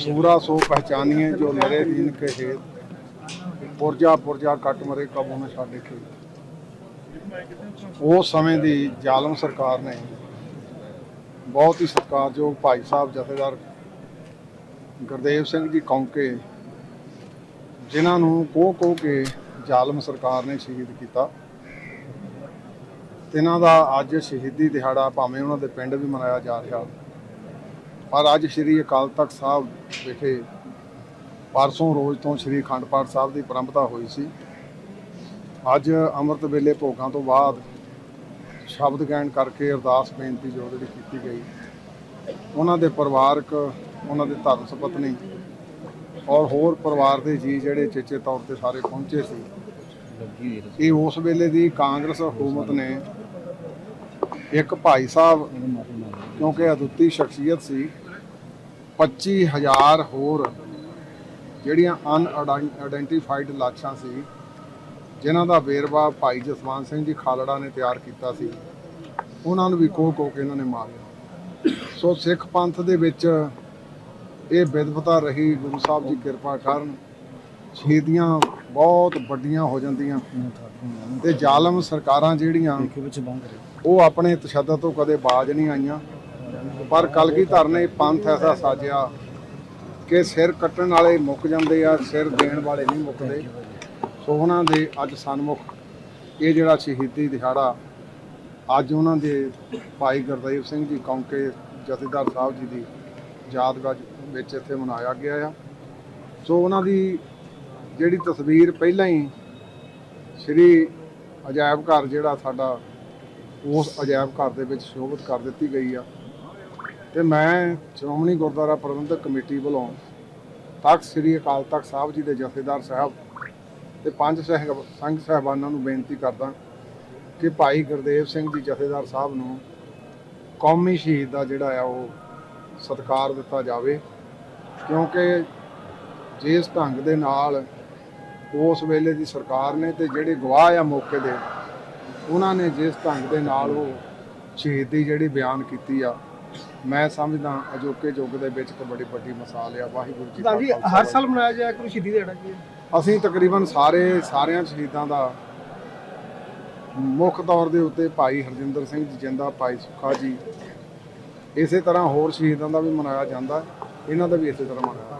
ਸੂਰਾ ਸੋ ਪਹਿਚਾਨੀਏ ਜੋ ਮਰੇ ਦੀਨ ਕੇ ਹੈ ਪੁਰਜਾ ਪੁਰਜਾ ਕੱਟ ਮਰੇ ਕਬੂ ਨਾ ਛੱਡ ਕੇ। ਉਹ ਸਮੇਂ ਦੀ ਜ਼ਾਲਮ ਸਰਕਾਰ ਨੇ ਬਹੁਤ ਹੀ ਸਤਿਕਾਰਯੋਗ ਭਾਈ ਸਾਹਿਬ ਜਥੇਦਾਰ ਗੁਰਦੇਵ ਸਿੰਘ ਜੀ ਕੌਂਕੇ, ਜਿਨ੍ਹਾਂ ਨੂੰ ਕੋ ਕੋ ਕੇ ਜ਼ਾਲਮ ਸਰਕਾਰ ਨੇ ਸ਼ਹੀਦ ਕੀਤਾ। ਤਿਨਾਂ ਦਾ ਅੱਜ ਸ਼ਹੀਦੀ ਦਿਹਾੜਾ ਭਾਵੇਂ ਉਹਨਾਂ ਦੇ ਪਿੰਡ ਵੀ ਮਨਾਇਆ ਜਾ ਰਿਹਾ। ਪਰ ਅੱਜ ਸ੍ਰੀ ਅਕਾਲ ਤਖਤ ਸਾਹਿਬ ਵਿਖੇ ਪਰਸੋਂ ਰੋਜ਼ ਤੋਂ ਸ੍ਰੀ ਅਖੰਡ ਪਾਠ ਸਾਹਿਬ ਦੀ ਪ੍ਰੰਪਤਾ ਹੋਈ ਸੀ। ਅੱਜ ਅੰਮ੍ਰਿਤ ਵੇਲੇ ਭੋਗਾਂ ਤੋਂ ਬਾਅਦ ਸ਼ਬਦ ਗਾਇਨ ਕਰਕੇ ਅਰਦਾਸ ਬੇਨਤੀ ਜੋ ਜਿਹੜੀ ਕੀਤੀ ਗਈ, ਉਹਨਾਂ ਦੇ ਪਰਿਵਾਰਕ, ਉਹਨਾਂ ਦੇ ਧਰਮ ਸੁਪਤਨੀ ਔਰ ਹੋਰ ਪਰਿਵਾਰ ਦੇ ਜੀ ਜਿਹੜੇ ਚੇਚੇ ਤੌਰ ਤੇ ਸਾਰੇ ਪਹੁੰਚੇ ਸੀ, ਇਹ ਉਸ ਵੇਲੇ ਦੀ ਕਾਂਗਰਸ ਹਕੂਮਤ ਨੇ ਇੱਕ ਭਾਈ ਸਾਹਿਬ, ਕਿਉਂਕਿ ਅਦੁੱਤੀ ਸ਼ਖਸੀਅਤ ਸੀ 25000 ਹੋਰ ਜਿਹੜੀਆਂ ਅਨ ਆਇਡੈਂਟੀਫਾਈਡ ਲਾਸ਼ਾਂ ਸੀ ਜਿਨ੍ਹਾਂ ਦਾ ਵੇਰਵਾ ਭਾਈ ਜਸਵੰਤ ਸਿੰਘ ਜੀ ਖਾਲੜਾ ਨੇ ਤਿਆਰ ਕੀਤਾ ਸੀ ਉਹਨਾਂ ਨੂੰ ਵੀ ਕੋਹ ਕੋਹ ਕੇ ਇਹਨਾਂ ਨੇ ਮਾਰਿਆ ਸੋ ਸਿੱਖ ਪੰਥ ਦੇ ਵਿੱਚ ਇਹ ਵਿਦਵਤਾ ਰਹੀ ਗੁਰੂ ਸਾਹਿਬ ਜੀ ਕਿਰਪਾ ਕਰਨ ਸ਼ਹੀਦੀਆਂ ਬਹੁਤ ਵੱਡੀਆਂ ਹੋ ਜਾਂਦੀਆਂ। ਤੇ ਜ਼ਾਲਮ ਸਰਕਾਰਾਂ ਜਿਹੜੀਆਂ ਉਹ ਆਪਣੇ ਤਸ਼ੱਦਦ ਤੋਂ ਕਦੇ ਬਾਜ ਨਹੀਂ ਆਈਆਂ। ਪਰ ਕਲਗੀਧਰ ਨੇ ਪੰਥ ਐਸਾ ਸਾਜਿਆ ਕਿ ਸਿਰ ਕੱਟਣ ਵਾਲੇ ਮੁੱਕ ਜਾਂਦੇ ਆ, ਸਿਰ ਦੇਣ ਵਾਲੇ ਨਹੀਂ ਮੁੱਕਦੇ। ਸੋ ਉਹਨਾਂ ਦੇ ਅੱਜ ਸਨਮੁਖ, ਇਹ ਜਿਹੜਾ ਸ਼ਹੀਦੀ ਦਿਹਾੜਾ, ਅੱਜ ਉਹਨਾਂ ਦੇ ਭਾਈ ਗੁਰਦੇਵ ਸਿੰਘ ਜੀ ਕੌਂਕੇ ਜਥੇਦਾਰ ਸਾਹਿਬ ਜੀ ਦੀ ਯਾਦਗਾਰ ਵਿੱਚ ਇੱਥੇ ਮਨਾਇਆ ਗਿਆ ਆ। ਸੋ ਉਹਨਾਂ ਦੀ ਜਿਹੜੀ ਤਸਵੀਰ ਪਹਿਲਾਂ ਹੀ ਸ੍ਰੀ ਅਜਾਇਬ ਘਰ ਜਿਹੜਾ ਸਾਡਾ, ਉਸ ਅਜਾਇਬ ਘਰ ਦੇ ਵਿੱਚ ਸ਼ੋਭਿਤ ਕਰ ਦਿੱਤੀ ਗਈ ਆ। ਤੇ ਮੈਂ ਸ਼੍ਰੋਮਣੀ ਗੁਰਦੁਆਰਾ ਪ੍ਰਬੰਧਕ ਕਮੇਟੀ ਵੱਲੋਂ ਤਖਤ ਸ੍ਰੀ ਅਕਾਲ ਤਖਤ ਸਾਹਿਬ ਜੀ ਦੇ ਜਥੇਦਾਰ ਸਾਹਿਬ ਤੇ ਪੰਜ ਸਹਿਬ, ਸੰਘ ਸਾਹਿਬਾਨਾਂ ਨੂੰ ਬੇਨਤੀ ਕਰਦਾ ਕਿ ਭਾਈ ਗੁਰਦੇਵ ਸਿੰਘ ਜੀ ਜਥੇਦਾਰ ਸਾਹਿਬ ਨੂੰ ਕੌਮੀ ਸ਼ਹੀਦ ਦਾ ਜਿਹੜਾ ਆ ਉਹ ਸਤਿਕਾਰ ਦਿੱਤਾ ਜਾਵੇ, ਕਿਉਂਕਿ ਜਿਸ ਢੰਗ ਦੇ ਨਾਲ ਉਸ ਵੇਲੇ ਦੀ ਸਰਕਾਰ ਨੇ ਤੇ ਜਿਹੜੇ ਗਵਾਹ ਆ ਮੌਕੇ ਦੇ, ਉਹਨਾਂ ਨੇ ਜਿਸ ਢੰਗ ਦੇ ਨਾਲ ਉਹ ਸ਼ਹੀਦੀ ਜਿਹੜੀ ਬਿਆਨ ਕੀਤੀ ਆ ਮੈਂ ਸਮਝਦਾ ਅਜੋਕੇ ਯੁੱਗ ਦੇ ਵਿੱਚ ਇੱਕ ਬੜੀ ਵੱਡੀ ਮਿਸਾਲ ਆ ਵਾਹਿਗੁਰੂ ਜੀ ਖਾਲਸਾ, ਹਰ ਸਾਲ ਮਨਾਇਆ ਜਾਇਆ ਕਰੂ ਸ਼ਹੀਦੀ ਦਿਹਾੜਾ ਜੀ ਅਸੀਂ ਤਕਰੀਬਨ ਸਾਰੇ ਸਾਰਿਆਂ ਸ਼ਹੀਦਾਂ ਦਾ ਮੁੱਖ ਤੌਰ ਦੇ ਉੱਤੇ ਭਾਈ ਹਰਜਿੰਦਰ ਸਿੰਘ ਜੀ ਜਿੰਦਾ ਭਾਈ ਸੁੱਖਾ ਜੀ। ਇਸੇ ਤਰ੍ਹਾਂ ਹੋਰ ਸ਼ਹੀਦਾਂ ਦਾ ਵੀ ਮਨਾਇਆ ਜਾਂਦਾ ਇਹਨਾਂ ਦਾ ਵੀ ਇਸੇ ਤਰ੍ਹਾਂ ਮਨਾਇਆ